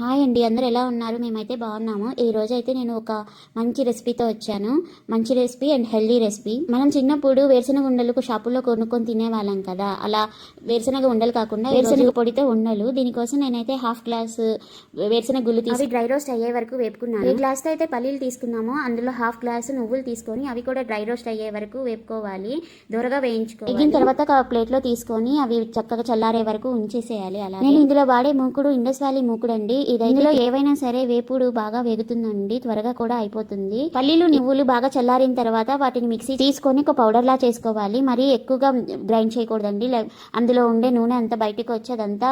Hi అండి అందరూ ఎలా ఉన్నారు? మేమైతే బాగున్నాము. ఈ రోజు అయితే నేను ఒక మంచి రెసిపీతో వచ్చాను. మంచి రెసిపీ అండ్ హెల్దీ రెసిపీ. మనం చిన్నప్పుడు వేరుశనగ ఉండలు షాపుల్లో కొనుక్కొని తినేవాళ్ళం కదా. అలా వేరుశనగ ఉండలు కాకుండా వేరుశనగ పొడితో ఉండలు. దీనికోసం నేనైతే హాఫ్ గ్లాస్ వేరుశనగ గుళ్ళు తీసి డ్రై రోస్ట్ అయ్యే వరకు వేపుకున్నాను. ఏ? గ్లాస్తో అయితే పల్లీలు తీసుకున్నామో. అందులో హాఫ్ గ్లాస్ నువ్వులు తీసుకొని అవి కూడా డ్రై రోస్ట్ అయ్యే వరకు వేపుకోవాలి. దూరగా వేయించుకోవాలి. వేగిన తర్వాత ఒక ప్లేట్లో తీసుకొని అవి చక్కగా చల్లారే వరకు ఉంచేసేయాలి అలా. నేను ఇందులో వాడే మూకుడు ఇండస్ వ్యాలీ మూకుడు అండి ఇది ఇందులో ఏవైనా సరే వేపుడు బాగా వేగుతుందండి త్వరగా కూడా అయిపోతుంది. పల్లీలు నువ్వులు బాగా చల్లారిన తర్వాత వాటిని మిక్సీ తీసుకొని ఒక పౌడర్ లా చేసుకోవాలి. మరి ఎక్కువగా గ్రైండ్ చేయకూడదండి. అందులో ఉండే నూనె అంతా బయటకు వచ్చి అదంతా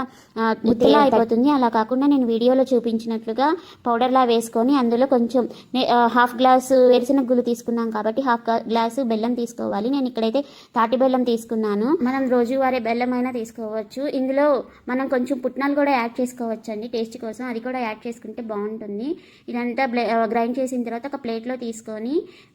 ముద్దలా అయిపోతుంది. అలా కాకుండా నేను వీడియోలో చూపించినట్లుగా పౌడర్ లా వేసుకొని అందులో కొంచెం హాఫ్ గ్లాస్ వేరుశనగ గుళ్ళు తీసుకున్నాం కాబట్టి హాఫ్ గ్లాసు బెల్లం తీసుకోవాలి. నేను ఇక్కడైతే తాటి బెల్లం తీసుకున్నాను. మనం రోజువారీ బెల్లం అయినా తీసుకోవచ్చు. ఇందులో మనం కొంచెం పుట్నాలు కూడా యాడ్ చేసుకోవచ్చు అండి టేస్ట్ కోసం. అది కూడా యాడ్ చేసుకుంటే బాగుంటుంది. ఇదంతా గ్రైండ్ చేసిన తర్వాత ఒక ప్లేట్లో తీసుకొని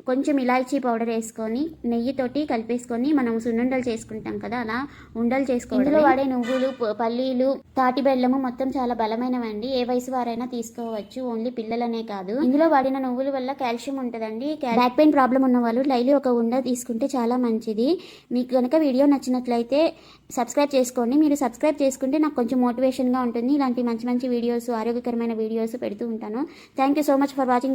కొంచెం ఇలాచీ పౌడర్ వేసుకొని నెయ్యితోటి కలిపేసుకొని మనం సున్నుండలు చేసుకుంటాం కదా అలా ఉండలు చేసుకోవాలి ఇందులో వాడే నువ్వులు పల్లీలు తాటి బెల్లము మొత్తం చాలా బలమైనవండి. ఏ వయసు వారైనా తీసుకోవచ్చు ఓన్లీ పిల్లలనే కాదు. ఇందులో వాడిన నువ్వుల వల్ల కాల్షియం ఉంటుందండి. బ్యాక్ పెయిన్ ప్రాబ్లం ఉన్న వాళ్ళు డైలీ ఒక ఉండ తీసుకుంటే చాలా మంచిది. మీకు కనుక వీడియో నచ్చినట్లయితే సబ్స్క్రైబ్ చేసుకోండి. మీరు సబ్స్క్రైబ్ చేసుకుంటే నాకు కొంచెం మోటివేషన్గా ఉంటుంది. ఇలాంటి మంచి మంచి వీడియోస్ ఆరోగ్యకరమైన వీడియోస్ పెడుతూ ఉంటాను. Thank you so much for watching